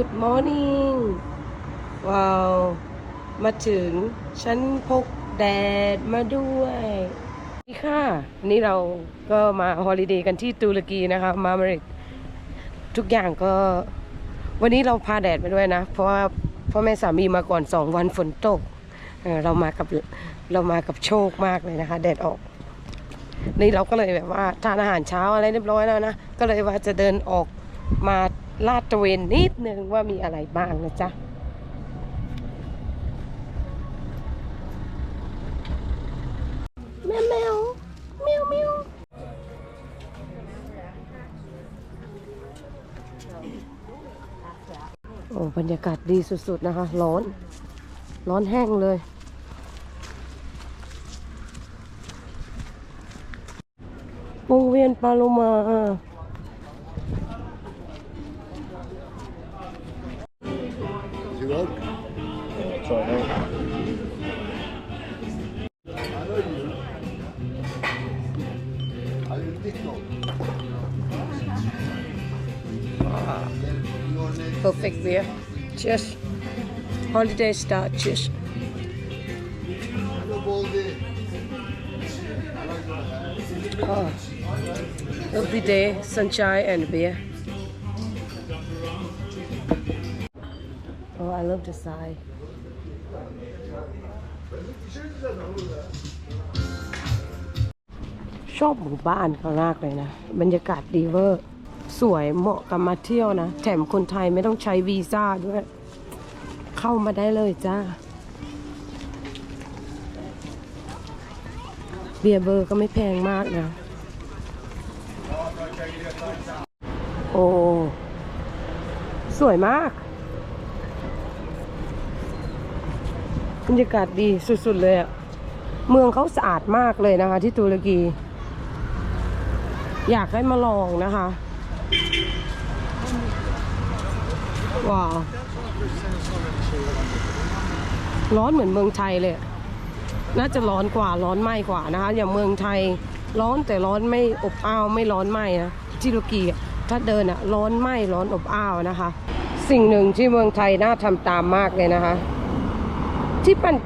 Good morning ว้าว มาถึง ฉันพกแดดมาด้วยนี่ค่ะนี่เราก็มาฮอลิเดย์กันที่ตุรกีนะคะ มาเมริดทุกอย่างก็ วันนี้เราพาแดดมาด้วยนะ เพราะว่าพ่อแม่สามีมาก่อนสองวันฝนตกเออเรามากับเรามากับโชคมากเลยนะคะ แดดออก นี่เราก็เลยแบบว่าทานอาหารเช้าอะไรเรียบร้อยแล้วนะ ก็เลยว่าจะเดินออกมา ลาดตระเวนนิดนึงว่ามีอะไรบ้างนะจ๊ะแมวแมวแมวแมวโอ้บรรยากาศดีสุด ๆ นะคะ ร้อน ร้อนแห้งเลย วงเวียนปาโลมา perfect beer. Cheers. Holiday start. Cheers. Oh. every day sunshine and beer. Oh I love the side ชอบหมู่บ้านเขามากเลยนะ บรรยากาศดีเวอร์ สวยเหมาะกับมาเที่ยวนะ แถมคนไทยไม่ต้องใช้วีซ่าด้วย เข้ามาได้เลยจ้า เบียร์เบอร์ก็ไม่แพงมากนะ โอ้ สวยมาก บรรยากาศดีสุดๆเลยอะเมืองเขาสะอาดมากเลยนะคะที่ตุรกี อยากให้มาลองนะคะว้าวร้อนเหมือนเมืองไทยเลย น่าจะร้อนกว่าร้อนไหมกว่านะคะ อย่างเมืองไทยร้อนแต่ร้อนไม่อบอ้าวไม่ร้อนไหมนะที่ตุรกีถ้าเดินอะร้อนไหมร้อนอบอ้าวนะคะ สิ่งหนึ่งที่เมืองไทยน่าทำตามมากเลยนะคะ ที่ปั่น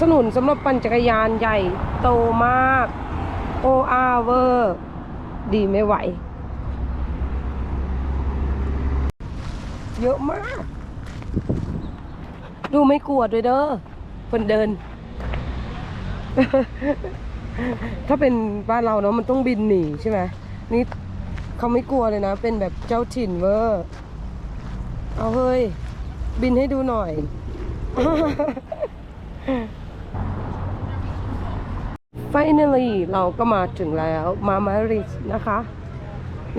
ถนนสำหรับปั่นจักรยานใหญ่โตมากโออาเวอร์ ดีไม่ไหว เยอะมาก ดูไม่กลัวด้วยเด้อคนเดิน ถ้าเป็นบ้านเราเนาะมันต้องบินหนีใช่ไหมนี่เขาไม่กลัวเลยนะ เป็นแบบเจ้าถิ่นเวอร์เอาเฮ้ย บินให้ดูหน่อย Finally เราก็มาถึงแล้วมามาริสนะคะ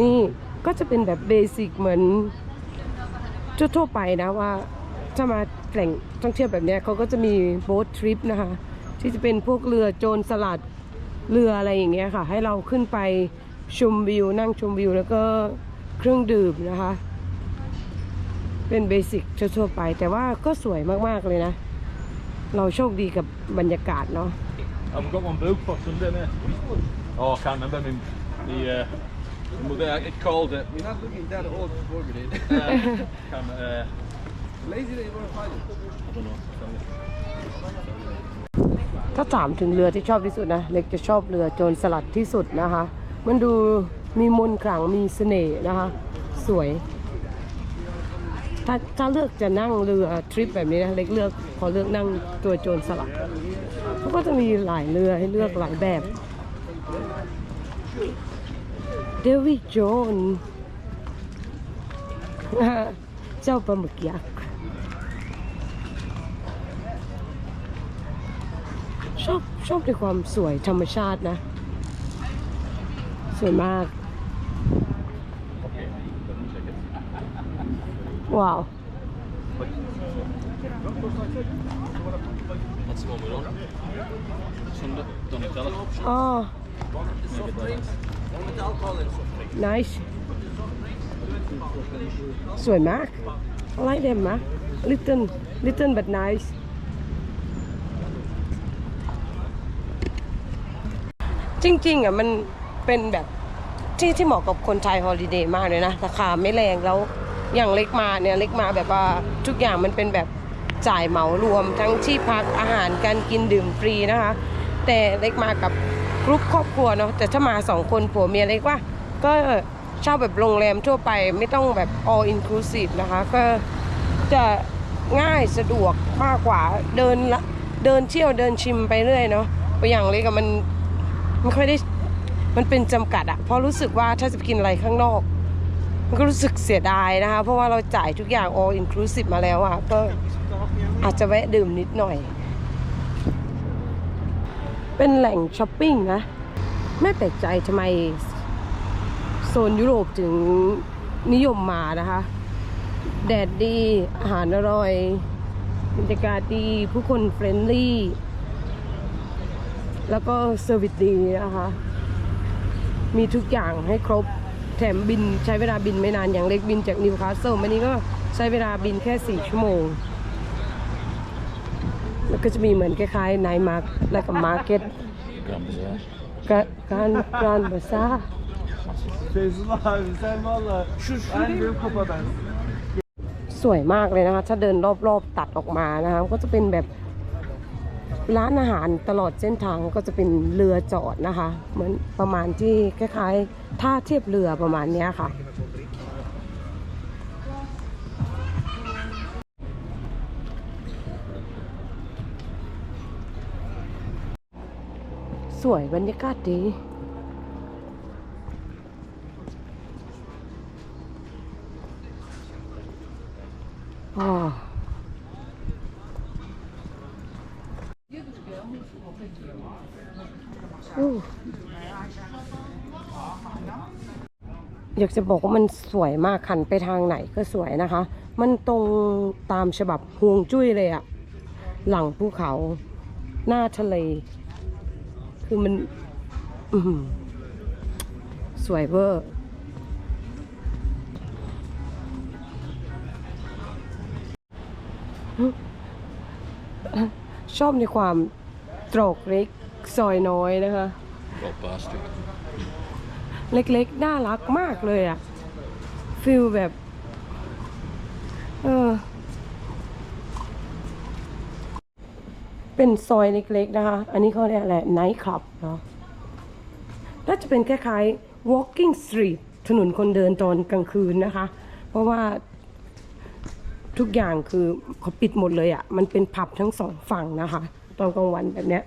นี่ก็จะเป็นแบบเบสิกเหมือนทั่วๆไปนะว่าถ้ามาแหล่งท่องเที่ยวแบบเนี้ยเขาก็จะมีโบ๊ททริปนะคะ ที่จะเป็นพวกเรือโจรสลัดเรืออะไรอย่างเงี้ยค่ะ ให้เราขึ้นไปชมวิว นั่งชมวิว แล้วก็เครื่องดื่มนะคะ เป็นเบสิกทั่วๆไป แต่ว่าก็สวยมากๆเลยนะ เราโชคดีกับบรรยากาศเนาะ I've got one booked for Sunday, mate. Oh, I can't remember. I mean, the, uh, the mother, it called it. You're not looking that old before we did. Uh, can, uh, Lazy that you want to find it. I don't know. Tell you. ถ้าถามถึงเรือที่ชอบที่สุดนะ เล็กจะชอบเรือโจรสลัดที่สุดนะคะ มันดูมีมนต์ขลังมีเสน่ห์นะคะ สวย ถ้าถ้าเลือกจะนั่งเรือทริปแบบนี้นะ เล็กเลือกขอเลือกนั่งตัวโจรสลัด เขาก็จะมีหลายเรือให้เลือกหลายแบบเดวิดโจนเจ้าปลาหมึกยักษ์ชอบชอบในความสวยธรรมชาตินะ สวยมาก ว้าว That's the one we're on. Sunday, Donatello. อ๋อ nice สวยมาก I like them นะ little little but nice จริงๆอะมันเป็นแบบที่ที่เหมาะกับคนไทยฮอลิเดย์มากเลยนะ ราคาไม่แรงแล้วอย่างเล็กมาเนี่ยเล็กมาแบบว่าทุกอย่างมันเป็นแบบ จ่ายเหมารวมทั้งที่พักอาหารการกินดื่มฟรีนะคะ แต่เล็กมากับกรุ๊ปครอบครัวเนาะแต่ถ้ามาสองคนผัวเมียเล็กว่า ก็เช่าแบบโรงแรมทั่วไปไม่ต้องแบบ all inclusive นะคะ ก็จะง่ายสะดวกมากกว่าเดินละเดินเที่ยวเดินชิมไปเรื่อยเนาะอย่างเล็กอะมันไม่ค่อยได้มันเป็นจำกัดอะเพราะรู้สึกว่าถ้าจะกินอะไรข้างนอก มันก็รู้สึกเสียดายนะคะ เพราะว่าเราจ่ายทุกอย่าง all inclusive มาแล้วอะก็ อาจจะแวะดื่มนิดหน่อย เป็นแหล่งช้อปปิ้งนะ ไม่แปลกใจทำไมโซนยุโรปถึงนิยมมานะคะ แดดดี อาหารอร่อย บรรยากาศดี ผู้คนเฟรนลี่ แล้วก็เซอร์วิสดีนะคะ มีทุกอย่างให้ครบ แถมบินใช้เวลาบินไม่นานอย่างเล็กบินจากนิวคาสเซิลมานี่ก็ใช้เวลาบินแค่ 4 ชั่วโมง แล้วก็จะมีเหมือนคล้ายๆไนมาร์กและกับมาร์เก็ตการการบาซา Feyzullah abi sen valla şu en büyük kupa ben. สวยมากเลยนะคะ ถ้าเดินรอบๆตัดออกมานะคะ ก็จะเป็นแบบร้านอาหารตลอดเส้นทางก็จะเป็นเรือจอดนะคะ เหมือนประมาณที่คล้ายๆท่าเทียบเรือประมาณนี้ค่ะ สวยบรรยากาศดีอ๋ออยากจะบอกว่ามันสวยมากขันไปทางไหนก็สวยนะคะ มันตรงตามฉบับฮวงจุ้ยเลยอะหลังภูเขา หน้าทะเล คือมันสวยเวอร์ ชอบในความตรอกเล็กซอยน้อยนะคะ เล็กๆ น่ารักมากเลยอะฟิลแบบ เออ เป็นซอยเล็กๆนะคะ อันนี้เขาเรียกอะไรไนท์คลับเนาะน่าจะเป็นคล้ายๆ walking street ถนนคนเดินตอนกลางคืนนะคะ เพราะว่าทุกอย่างคือเขาปิดหมดเลยอะมันเป็นผับทั้งสองฝั่งนะคะ ตอนกลางวันแบบเนี้ย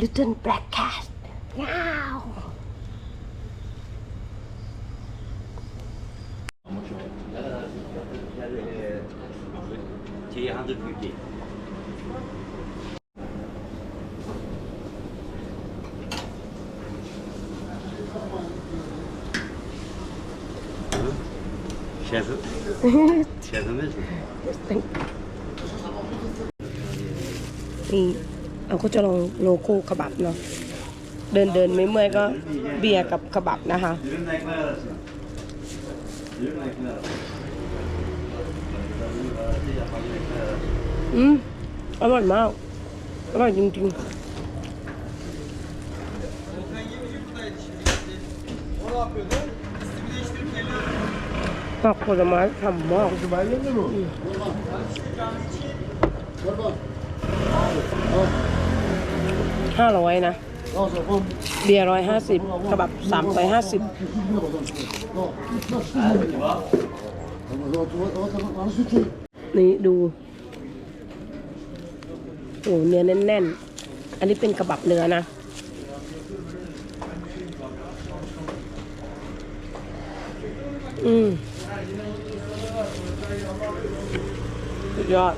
Little Black Cat ว้าว 350. Şefim. Şefimiz mi? Thank นี่เราก็จะลองโลโก้ขบับเนาะเดินเดินไม่เมื่อยก็เบียร์กับขบับนะคะ อืมอร่อยมาก อร่อยจริงๆผักผลไม้ฉ่ำมาก ห้าร้อยนะ เบียร์ร้อยห้าสิบกระบับสามร้อยห้าสิบนี่ดู โอ้เนื้อแน่นๆ อันนี้เป็นกระบับเนื้อนะอืมยอด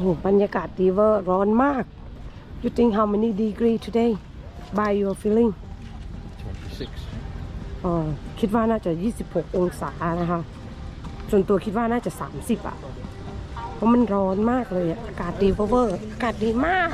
โอ้บรรยากาศดีเวอร์ร้อนมาก You think how many degree today by your feeling 26. เออคิดว่าน่าจะ 26 องศานะคะ ส่วนตัวคิดว่าน่าจะ 30 อะ เพราะมันร้อนมากเลยอะอากาศดีเวอร์ๆอากาศดีมาก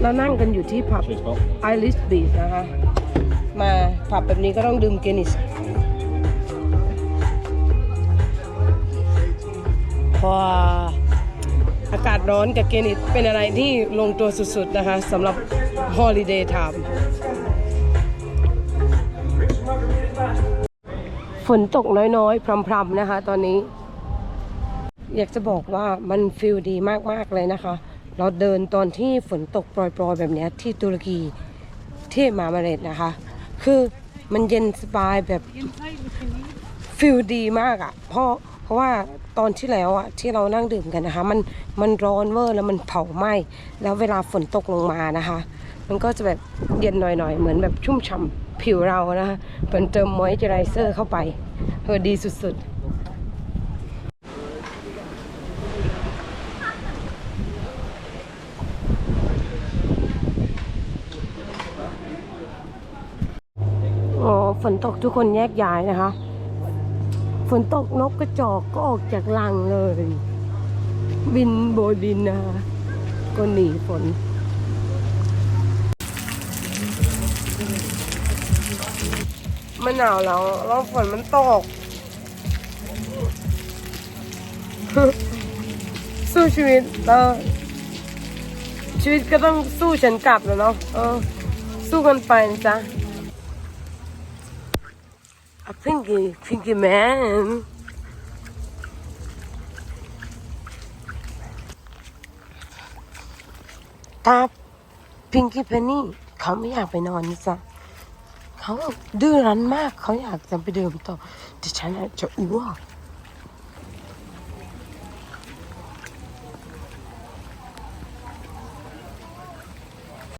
เรานั่งกันอยู่ที่ผับ Cheers, pal. ไอริสบีชนะคะ มาผับแบบนี้ก็ต้องดื่มเกนิสพออากาศร้อนกับเกนิสเป็นอะไรที่ลงตัวสุดๆนะคะสำหรับฮอลิเดย์ไทม์ฝนตกน้อยๆ พรำๆนะคะตอนนี้ อยากจะบอกว่ามันฟิลดีมากๆเลยนะคะ เราเดินตอนที่ฝนตกโปรยๆ แบบนี้ที่ตุรกีที่มามาเลตนะคะ คือมันเย็นสบายแบบฟิลดีมากอะ่ะ เพราะเพราะว่าตอนที่แล้วอะ่ะที่เรานั่งดื่มกันนะคะ มันมันร้อนเวอร์แล้วมันเผาไหม้แล้วเวลาฝนตกลงมานะคะ มันก็จะแบบเย็นหน่อยๆ เหมือนแบบชุ่มฉ่ำผิวเรานะคะเหมือนเติมมอยเจอไรเซอร์เข้าไปเออดีสุดๆ นตกทุกคนแยกย้ายนะคะ ฝนตกนกกระจอกก็ออกจากรังเลย บินโบยบินนะคะก็หนีฝนมันหนาวแล้วแล้วฝนมันตก สู้ชีวิตแล้วชีวิตก็ต้องสู้ฉันกลับแล้วเนาะเออสู้กันไปนะจ๊ะ A pinky, pinky man. ตาพิงกี้เพนนี่เขาไม่อยากไปนอนนะจ๊ะเขาดื้อรั้นมากเขาอยากจะไปดื่มต่อแต่ฉันอาจจะอ้วก